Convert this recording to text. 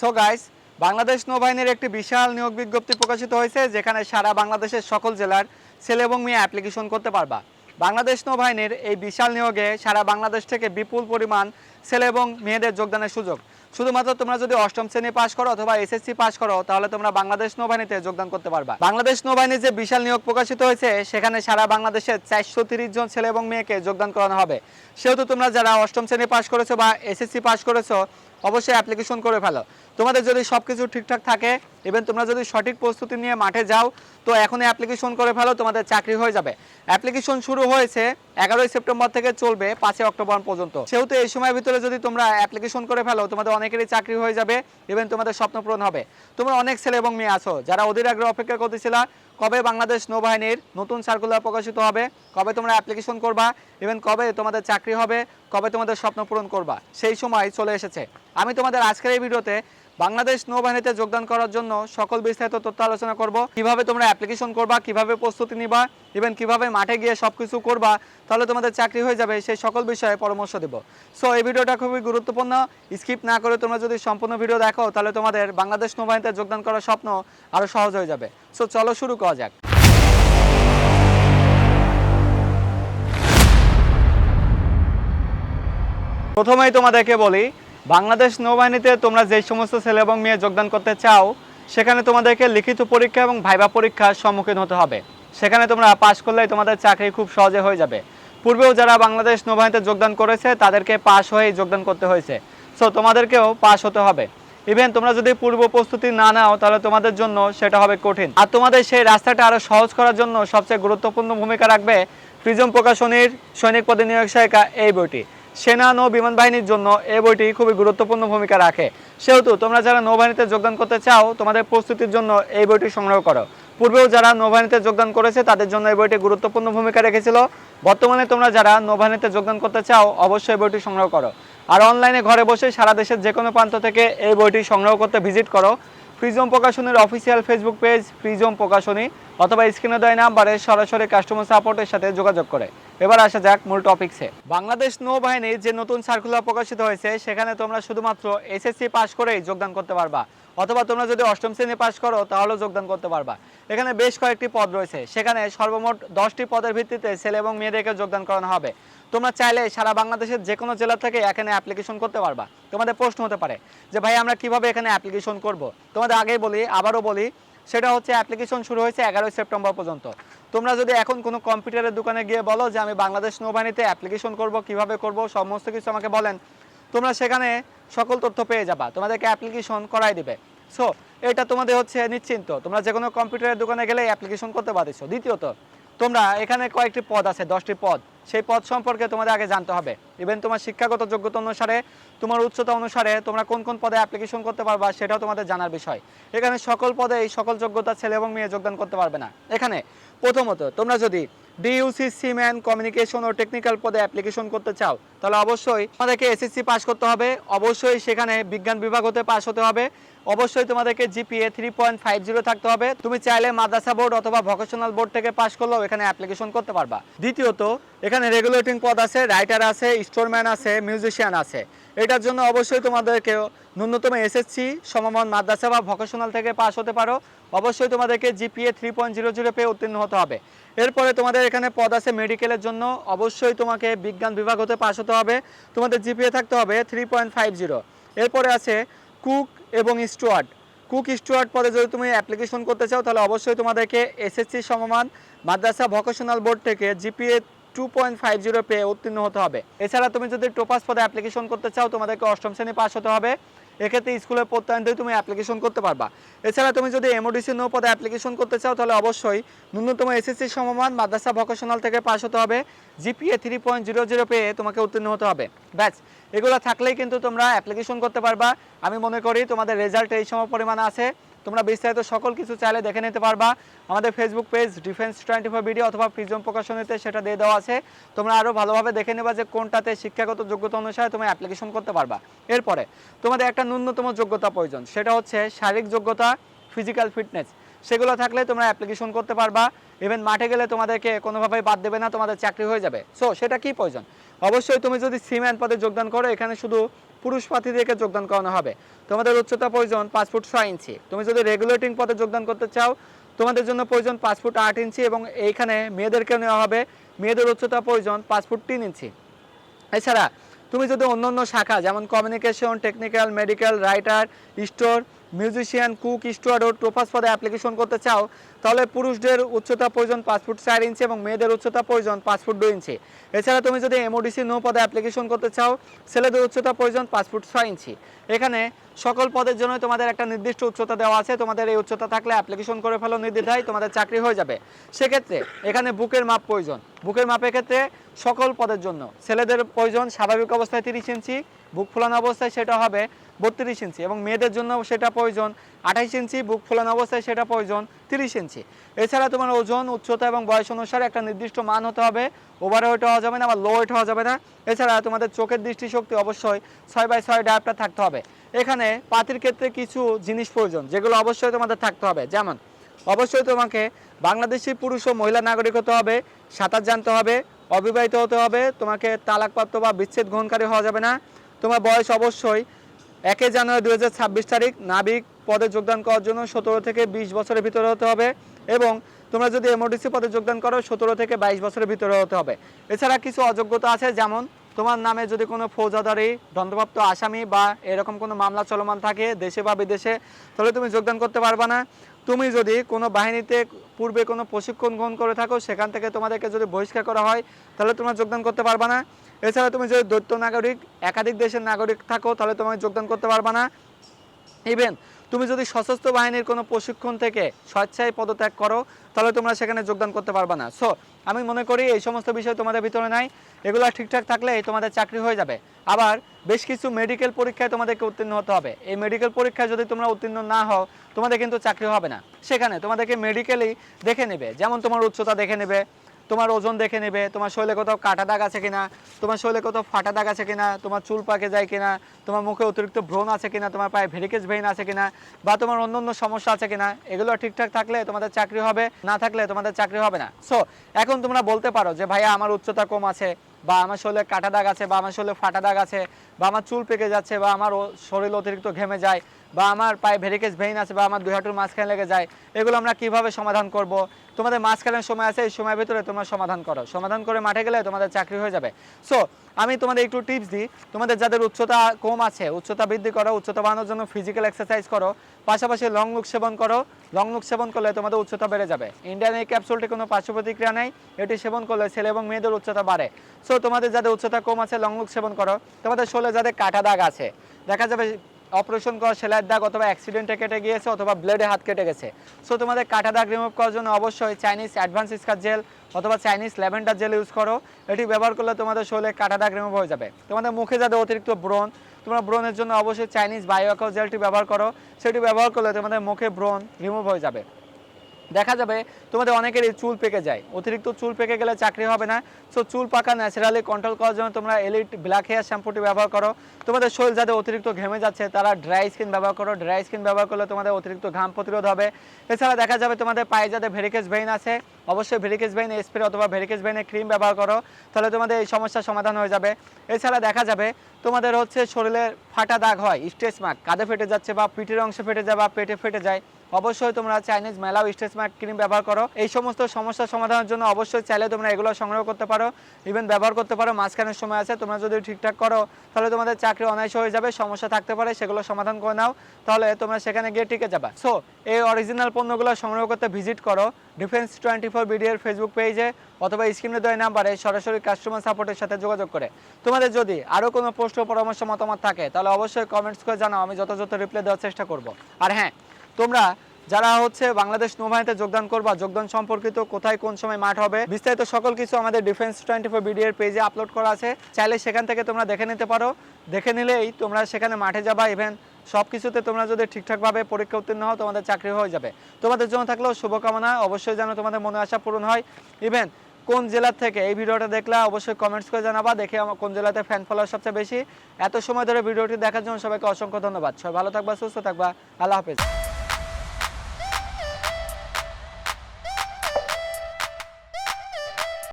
So guys Bangladesh নৌবাহিনীর একটি বিশাল নিয়োগ বিজ্ঞপ্তি প্রকাশিত হয়েছে, যেখানে সারা বাংলাদেশের সকল জেলার ছেলে এবং মেয়ে অ্যাপ্লিকেশন করতে পারবা। বাংলাদেশ নৌবাহিনীর এই বিশাল নিয়োগে সারা বাংলাদেশ থেকে বিপুল পরিমাণ ছেলে এবং মেয়েদের যোগদানের সুযোগ। শুধুমাত্র তোমরা যদি অষ্টম শ্রেণি পাশ করো অথবা এসএসসি পাশ করো, তাহলে তোমরা বাংলাদেশ নৌবাহিনীতে যোগদান করতে পারবা। বাংলাদেশ নৌবাহিনীর যে বিশাল নিয়োগ প্রকাশিত হয়েছে, সেখানে সারা বাংলাদেশের চারশো তিরিশ জন ছেলে এবং মেয়েকে যোগদান করানো হবে। সেহেতু তোমরা যারা অষ্টম শ্রেণি পাশ করেছ বা এসএসসি পাশ করেছ অবশ্যই অ্যাপ্লিকেশন করে ফেলো। তোমাদের যদি সব কিছু ঠিকঠাক থাকে ইভেন তোমরা যদি সঠিক প্রস্তুতি নিয়ে মাঠে যাও, তো এখনই অ্যাপ্লিকেশন করে ফেলো, তোমাদের চাকরি হয়ে যাবে। অ্যাপ্লিকেশন শুরু হয়েছে এগারোই সেপ্টেম্বর থেকে চলবে পাঁচই অক্টোবর পর্যন্ত। সেহেতু এই সময়ের ভিতরে যদি তোমরা অ্যাপ্লিকেশন করে ফেলো, তোমাদের অনেকেরই চাকরি হয়ে যাবে ইভেন তোমাদের স্বপ্ন পূরণ হবে। তোমরা অনেক ছেলে এবং মেয়ে আছো, যারা অধীর আগ্রহ অপেক্ষা করতেছিলা কবে বাংলাদেশ নৌবাহিনীর নতুন সার্কুলার প্রকাশিত হবে, কবে তোমরা অ্যাপ্লিকেশন করবা ইভেন কবে তোমাদের চাকরি হবে, কবে তোমাদের স্বপ্ন পূরণ করবা, সেই সময় চলে এসেছে। আমি তোমাদের আজকের এই ভিডিওতে বাংলাদেশ নৌবাহিনীতে যোগদান করার জন্য সকল বিস্তারিত তথ্য আলোচনা করব। কীভাবে তোমরা অ্যাপ্লিকেশন করবা, কীভাবে প্রস্তুতি নিবা ইভেন কীভাবে মাঠে গিয়ে সব কিছু করবা, তাহলে তোমাদের চাকরি হয়ে যাবে, সেই সকল বিষয়ে পরামর্শ দেব। সো এই ভিডিওটা খুবই গুরুত্বপূর্ণ। স্কিপ না করে তোমরা যদি সম্পূর্ণ ভিডিও দেখো, তাহলে তোমাদের বাংলাদেশ নৌবাহিনীতে যোগদান করার স্বপ্ন আরও সহজ হয়ে যাবে। সো চলো শুরু করা যাক। প্রথমেই তোমাদেরকে বলি বাংলাদেশ নৌবাহিনীতে তোমরা যে সমস্ত ছেলে এবং মেয়ে যোগদান করতে চাও, সেখানে তোমাদেরকে লিখিত পরীক্ষা এবং ভাইবা পরীক্ষার সম্মুখীন হতে হবে। সেখানে তোমরা পাশ করলেই তোমাদের চাকরি খুব সহজে হয়ে যাবে। পূর্বেও যারা বাংলাদেশ নৌবাহিনীতে যোগদান করেছে, তাদেরকে পাশ হয়েই যোগদান করতে হয়েছে। সো তোমাদেরকেও পাশ হতে হবে। ইভেন তোমরা যদি পূর্ব প্রস্তুতি না নাও, তাহলে তোমাদের জন্য সেটা হবে কঠিন। আর তোমাদের সেই রাস্তাটা আরও সহজ করার জন্য সবচেয়ে গুরুত্বপূর্ণ ভূমিকা রাখবে প্রিজম প্রকাশনীর সৈনিক পদে নিয়োগ সহায়িকা এই বইটি। সেনা, নৌ বিমান বাহিনীর জন্য এই বইটি খুবই গুরুত্বপূর্ণ ভূমিকা রাখে। সেহেতু তোমরা যারা নৌবাহিনীতে যোগদান করতে চাও, তোমাদের প্রস্তুতির জন্য এই বইটি সংগ্রহ করো। পূর্বেও যারা নৌবাহিনীতে যোগদান করেছে, তাদের জন্য এই বইটি গুরুত্বপূর্ণ ভূমিকা রেখেছিল। বর্তমানে তোমরা যারা নৌবাহিনীতে যোগদান করতে চাও, অবশ্যই এই বইটি সংগ্রহ করো। আর অনলাইনে ঘরে বসে সারা দেশের যে কোনো প্রান্ত থেকে এই বইটি সংগ্রহ করতে ভিজিট করো। ফ্রিজম প্রকাশনীর অফিসিয়াল ফেসবুক পেজ ফ্রিজম প্রকাশনী অথবা স্ক্রিনে দেয় নাম্বারে সরাসরি কাস্টমার সাপোর্টের সাথে যোগাযোগ করে। এবার আসা যাক মূল টপিকসে বাংলাদেশ নৌবাহিনীর যে নতুন সার্কুলার প্রকাশিত হয়েছে, সেখানে তোমরা শুধুমাত্র এসএসসি পাশ করেই যোগদান করতে পারবা। অথবা তোমরা যদি অষ্টম শ্রেণি পাশ করো, তাহলেও যোগদান করতে পারবা। এখানে বেশ কয়েকটি পদ রয়েছে। সেখানে সর্বমোট দশটি পদের ভিত্তিতে ছেলে এবং মেয়েদেরকে যোগদান করানো হবে। তোমরা চাইলে সারা বাংলাদেশের যে কোনো জেলা থেকে এখানে অ্যাপ্লিকেশন করতে পারবা। তোমাদের প্রশ্ন হতে পারে যে, ভাই, আমরা কীভাবে এখানে অ্যাপ্লিকেশন করব? তোমাদের আগেই বলি, আবারও বলি, সেটা হচ্ছে অ্যাপ্লিকেশন শুরু হয়েছে এগারোই সেপ্টেম্বর পর্যন্ত। তোমরা যদি এখন কোনো কম্পিউটারের দোকানে গিয়ে বলো যে, আমি বাংলাদেশ নৌবাহিনীতে অ্যাপ্লিকেশন করব, কীভাবে করব? সমস্ত কিছু আমাকে বলেন। তোমরা সেখানে সকল তথ্য পেয়ে যাবা। তোমাদেরকে অ্যাপ্লিকেশন করাই দিবে। সো এটা তোমাদের হচ্ছে নিশ্চিন্ত। তোমরা যে কোনো কম্পিউটারের দোকানে গেলে অ্যাপ্লিকেশন করতে পারছ দ্বিতীয়ত, তোমরা এখানে কয়েকটি পদ আছে, দশটি পদ। সেই পদ সম্পর্কে তোমাদের আগে জানতে হবে। ইভেন তোমার শিক্ষাগত যোগ্যতা অনুসারে, তোমার উচ্চতা অনুসারে তোমরা কোন কোন পদে অ্যাপ্লিকেশন করতে পারবা সেটাও তোমাদের জানার বিষয়। এখানে সকল পদে এই সকল যোগ্যতা ছেলে এবং মেয়ে যোগদান করতে পারবে না। এখানে প্রথমত, তোমরা যদি ডিইউসি সিম্যান কমিউনিকেশন ও টেকনিক্যাল পদে অ্যাপ্লিকেশন করতে চাও, তাহলে অবশ্যই তোমাদেরকে এসএসসি পাস করতে হবে। অবশ্যই সেখানে বিজ্ঞান বিভাগ হতে পাস হতে হবে। অবশ্যই তোমাদেরকে GPA three point five zero থাকতে হবে। তুমি চাইলে মাদ্রাসা বোর্ড অথবা ভোকেশনাল বোর্ড থেকে পাস করলেও এখানে অ্যাপ্লিকেশন করতে পারবা। দ্বিতীয়ত, এখানে রেগুলেটিং পদ আছে রাইটার আছে স্টোরম্যান আছে মিউজিশিয়ান আছে। এটার জন্য অবশ্যই তোমাদেরকে ন্যূনতম এসএসসি সমমান মাদ্রাসা বা ভোকেশনাল থেকে পাস হতে পারো। অবশ্যই তোমাদেরকে GPA three point zero zero পেয়ে উত্তীর্ণ হতে হবে। এরপরে তোমাদের এখানে পদ আছে মেডিকেলের জন্য। অবশ্যই তোমাকে বিজ্ঞান বিভাগ হতে পাস হতে হবে। তোমাদের জিপিএ থাকতে হবে থ্রি পয়েন্ট ফাইভ জিরো এরপরে আছে কুক এবং স্টুয়ার্ড কুক স্টুয়ার্ড পদে যদি তুমি অ্যাপ্লিকেশন করতে চাও, তাহলে অবশ্যই তোমাদেরকে এসএসসি সমমান মাদ্রাসা ভোকেশনাল বোর্ড থেকে GPA two point five zero পেয়ে উত্তীর্ণ হতে হবে। এছাড়া তুমি যদি টোপাস পদে অ্যাপ্লিকেশন করতে চাও, তোমাদেরকে অষ্টম শ্রেণি পাস হতে হবে। এক্ষেত্রে স্কুলের প্রত্যয়ন দিয়ে তুমি অ্যাপ্লিকেশন করতে পারবা। এছাড়া তুমি যদি এমওডিসি নৌ পদে অ্যাপ্লিকেশন করতে চাও, তাহলে অবশ্যই ন্যূনতম এসএসসি সমমান মাদ্রাসা ভোকেশনাল থেকে পাস হতে হবে। GPA three point zero zero পেয়ে তোমাকে উত্তীর্ণ হতে হবে। ব্যাস এগুলো থাকলেই কিন্তু তোমরা অ্যাপ্লিকেশন করতে পারবা। আমি মনে করি তোমাদের রেজাল্ট এই সময় পরিমাণ আছে। তোমরা বিস্তারিত সকল কিছু চাইলে দেখে নিতে পারবা। আমাদের Facebook page Defence twenty four video অথবা প্রিজম প্রকাশনীতে সেটা দিয়ে দেওয়া আছে। তোমরা আরও ভালোভাবে দেখে নেবা যে কোনটাতে শিক্ষাগত যোগ্যতা অনুসারে তুমি অ্যাপ্লিকেশন করতে পারবা। এরপরে, তোমাদের একটা ন্যূনতম যোগ্যতা প্রয়োজন। সেটা হচ্ছে শারীরিক যোগ্যতা ফিজিক্যাল ফিটনেস সেগুলো থাকলে তোমরা অ্যাপ্লিকেশন করতে পারবা। ইভেন মাঠে গেলে তোমাদেরকে কোনোভাবেই বাদ দেবে না, তোমাদের চাকরি হয়ে যাবে। সো সেটা কি প্রয়োজন অবশ্যই তুমি যদি সিম্যান পদে যোগদান করো, এখানে শুধু পুরুষ প্রার্থীদেরকে যোগদান করানো হবে। তোমাদের উচ্চতা প্রয়োজন পাঁচ ফুট ছয় ইঞ্চি। তুমি যদি রেগুলেটিং পদে যোগদান করতে চাও, তোমাদের জন্য প্রয়োজন পাঁচ ফুট আট ইঞ্চি এবং এইখানে মেয়েদেরকে নেওয়া হবে। মেয়েদের উচ্চতা প্রয়োজন পাঁচ ফুট তিন ইঞ্চি। এছাড়া, তুমি যদি অন্য অন্য শাখা, যেমন communication technical medical writer store musician cook steward ও টোপাস পদে অ্যাপ্লিকেশন করতে চাও, তাহলে পুরুষদের উচ্চতা প্রয়োজন পাঁচ ফুট চার ইঞ্চি এবং মেয়েদের উচ্চতা প্রয়োজন পাঁচ ফুট দুই ইঞ্চি। এছাড়া তুমি যদি এমওডিসি নো পদে অ্যাপ্লিকেশন করতে চাও, ছেলেদের উচ্চতা প্রয়োজন পাঁচ ফুট ছয় ইঞ্চি। এখানে সকল পদের জন্য তোমাদের একটা নির্দিষ্ট উচ্চতা দেওয়া আছে। তোমাদের এই উচ্চতা থাকলে অ্যাপ্লিকেশন করে ফেলো, নির্দ্বিধায় তোমাদের চাকরি হয়ে যাবে। সেক্ষেত্রে এখানে বুকের মাপ প্রয়োজন। বুকের মাপের ক্ষেত্রে সকল পদের জন্য। ছেলেদের প্রয়োজন স্বাভাবিক অবস্থায় তিরিশ ইঞ্চি, বুক ফুলানো অবস্থায় সেটা হবে বত্রিশ ইঞ্চি এবং মেয়েদের জন্য সেটা প্রয়োজন আঠাইশ ইঞ্চি, বুক ফোলানো অবস্থায় সেটা প্রয়োজন, তিরিশ ইঞ্চি। এছাড়া তোমার ওজন, উচ্চতা এবং বয়স অনুসারে একটা নির্দিষ্ট মান হতে হবে। ওভার ওয়েট হওয়া যাবে না বা লো ওয়েট হওয়া যাবে না। এছাড়া তোমাদের চোখের দৃষ্টিশক্তি অবশ্যই ছয় বাই ছয় ডায়াপটা থাকতে হবে। এখানে পাতির ক্ষেত্রে কিছু জিনিস প্রয়োজন, যেগুলো অবশ্যই তোমাদের থাকতে হবে। যেমন, অবশ্যই তোমাকে বাংলাদেশি পুরুষ ও মহিলা নাগরিক হতে হবে, সাঁতার জানতে হবে, অবিবাহিত হতে হবে, তোমাকে তালাকপ্রাপ্ত বা বিচ্ছেদ গ্রহণকারী হওয়া যাবে না। তোমার বয়স অবশ্যই একে জানুয়ারি দু হাজার ছাব্বিশ তারিখ নাবিক পদে যোগদান করার জন্য সতেরো থেকে বিশ বছরের ভিতরে হতে হবে এবং তোমরা যদি এমওডিসি পদে যোগদান করো, সতেরো থেকে বাইশ বছরের ভিতরে হতে হবে। এছাড়া কিছু অযোগ্যতা আছে, যেমন তোমার নামে যদি কোনো ফৌজাদারি, দণ্ডপ্রাপ্ত আসামি বা এরকম কোনো মামলা চলমান থাকে দেশে বা বিদেশে, তাহলে তুমি যোগদান করতে পারবে না। তুমি যদি কোনো বাহিনীতে পূর্বে কোনো প্রশিক্ষণ গ্রহণ করে থাকো, সেখান থেকে তোমাদেরকে যদি বহিষ্কার করা হয়, তাহলে তোমরা যোগদান করতে পারবে না। এছাড়া তুমি যদি দৈত্য নাগরিক, একাধিক দেশের নাগরিক থাকো, তাহলে তোমাকে যোগদান করতে পারবে না। ইভেন তুমি যদি সশস্ত্র বাহিনীর কোনো প্রশিক্ষণ থেকে স্বেচ্ছায় পদত্যাগ করো, তাহলে তোমরা সেখানে যোগদান করতে পারবে না। সো আমি মনে করি এই সমস্ত বিষয় তোমাদের ভিতরে নাই। এগুলো ঠিকঠাক থাকলে তোমাদের চাকরি হয়ে যাবে। আবার বেশ কিছু মেডিকেল পরীক্ষায় তোমাদেরকে উত্তীর্ণ হতে হবে। এই মেডিকেল পরীক্ষায় যদি তোমরা উত্তীর্ণ না হও, তোমাদের কিন্তু চাকরি হবে না। সেখানে তোমাদেরকে মেডিকেলি দেখে নেবে। যেমন তোমার উচ্চতা দেখে নেবে। তোমার ওজন দেখে নেবে, তোমার শরীরে কোথাও কাটা দাগ আছে কিনা, তোমার শরীরে কোথাও ফাটা দাগ আছে কিনা, তোমার চুল পাকে যায় কিনা, তোমার মুখে অতিরিক্ত ভ্রণ আছে কিনা, তোমার পায়ে ভেরিকেজ ভেইন আছে কিনা, বা তোমার অন্য অন্য সমস্যা আছে কিনা, এগুলো ঠিকঠাক থাকলে তোমাদের চাকরি হবে, না থাকলে তোমাদের চাকরি হবে না। সো এখন তোমরা বলতে পারো যে, ভাইয়া, আমার উচ্চতা কম আছে। বা আমার শরীরে কাটা দাগ আছে, বা আমার শরীরে ফাটা দাগ আছে, বা আমার চুল পেকে যাচ্ছে, বা আমার শরীর অতিরিক্ত ঘেমে যায়, বা আমার পায়ে ভেরিকেজ ভেইন আছে, বা আমার দুই হাঁটুর মাঝখানে লেগে যায়, এগুলো আমরা কীভাবে সমাধান করব? তোমাদের মাঝখানে সময় আছে, এই সময়ের ভিতরে তোমরা সমাধান করো। সমাধান করে মাঠে গেলে তোমাদের চাকরি হয়ে যাবে। সো আমি তোমাদের একটু টিপস দিই। তোমাদের যাদের উচ্চতা কম আছে, উচ্চতা বৃদ্ধি করো, উচ্চতা বাড়ানোর জন্য ফিজিক্যাল এক্সারসাইজ করো, পাশাপাশি লং লুক সেবন করো। লং লুক সেবন করলে তোমাদের উচ্চতা বেড়ে যাবে। ইন্ডিয়ান এই ক্যাপসুলটি কোনো পার্শ্ব প্রতিক্রিয়া নেই, এটি সেবন করলে ছেলে এবং মেয়েদের উচ্চতা বাড়ে। সো তোমাদের যাদের উচ্চতা কম আছে লং লুক সেবন করো। তোমাদের শোলে যাদের কাটা দাগ আছে, দেখা যাবে অপারেশন করা সেলাইয়ের দাগ অথবা অ্যাক্সিডেন্টে কেটে গিয়েছে অথবা ব্লেডে হাত কেটে গেছে। সো তোমাদের কাটা দাগ রিমুভ করার জন্য অবশ্যই চাইনিজ অ্যাডভান্স স্কার জেল অথবা চাইনিজ ল্যাভেন্ডার জেল ইউজ করো। এটি ব্যবহার করলে তোমাদের শরীরে কাটা দাগ রিমুভ হয়ে যাবে। তোমাদের মুখে যাদের অতিরিক্ত ব্রণ, তোমরা ব্রণের জন্য অবশ্যই চাইনিজ বায়োকো জেলটি ব্যবহার করো। সেটি ব্যবহার করলে তোমাদের মুখে ব্রণ রিমুভ হয়ে যাবে। দেখা যাবে, তোমাদের অনেকেরই চুল পেকে যায়। অতিরিক্ত চুল পেকে গেলে চাকরি হবে না। সো চুল পাকা ন্যাচারালি কন্ট্রোল করার জন্য তোমরা এলিট ব্ল্যাক হেয়ার শ্যাম্পুটি ব্যবহার করো। তোমাদের শরীর যাদের অতিরিক্ত ঘেমে যাচ্ছে, তারা ড্রাই স্কিন ব্যবহার করো। ড্রাই স্কিন ব্যবহার করলে তোমাদের অতিরিক্ত ঘাম প্রতিরোধ হবে। এছাড়া দেখা যাবে তোমাদের পায়ে যাদের ভেরিকেজ ভেইন আছে, অবশ্যই ভেরিকেজ ভেইন স্প্রে অথবা ভেরিকেজ ভেইনের ক্রিম ব্যবহার করো, তাহলে তোমাদের এই সমস্যার সমাধান হয়ে যাবে। এছাড়া দেখা যাবে তোমাদের হচ্ছে শরীরের ফাটা দাগ হয় স্ট্রেস মার্ক কাঁধে ফেটে যাচ্ছে বা পিঠের অংশে ফেটে যায় বা পেটে ফেটে যায়। অবশ্যই তোমরা চাইনিজ মেলাও স্ট্রেস মার্ক ক্রিম ব্যবহার করো। এই সমস্ত সমস্যার সমাধানের জন্য অবশ্যই চাইলে তোমরা এগুলো সংগ্রহ করতে পারো। ইভেন ব্যবহার করতে পারো মাঝখানের সময় আছে, তোমরা যদি ঠিকঠাক করো, তাহলে তোমাদের চাকরি অনায়াসে হয়ে যাবে, সমস্যা থাকতে পারে, সেগুলো সমাধান করে নাও। তাহলে তোমরা সেখানে গিয়ে টিকে যাবে। সো এই অরিজিনাল পণ্যগুলো সংগ্রহ করতে ভিজিট করো ডিফেন্স টোয়েন্টি ফোর বিডিএর ফেসবুক পেজে অথবা স্ক্রিনে দেওয়া নাম্বারে সরাসরি কাস্টমার সাপোর্টের সাথে যোগাযোগ করে। তোমাদের যদি আরও কোনো প্রশ্ন, পরামর্শ, মতামত থাকে, তাহলে অবশ্যই কমেন্টস করে জানাও, আমি যথাযথ রিপ্লাই দেওয়ার চেষ্টা করব। আর হ্যাঁ তোমরা যারা হচ্ছে বাংলাদেশ নৌবাহিনীতে যোগদান করবা, যোগদান সম্পর্কিত কোথায় কোন সময় মাঠ হবে, বিস্তারিত সকল কিছু আমাদের ডিফেন্স টোয়েন্টি ফোর বিডিএর পেজে আপলোড করা আছে। চাইলে সেখান থেকে তোমরা দেখে নিতে পারো। দেখে নিলেই তোমরা সেখানে মাঠে যাবা ইভেন সব কিছুতে তোমরা যদি ঠিকঠাকভাবে পরীক্ষা উত্তীর্ণ হও, তোমাদের চাকরি হয়ে যাবে। তোমাদের জন্য থাকলেও শুভকামনা। অবশ্যই যেন তোমাদের মনে আশা পূরণ হয়। ইভেন কোন জেলার থেকে এই ভিডিওটা দেখলে, অবশ্যই কমেন্টস করে জানাবা। দেখে আমার কোন জেলাতে ফ্যান ফলোয়ার সবচেয়ে বেশি। এত সময় ধরে ভিডিওটি দেখার জন্য সবাইকে অসংখ্য ধন্যবাদ। সবাই ভালো থাকবা, সুস্থ থাকবা। আল্লাহ হাফেজ।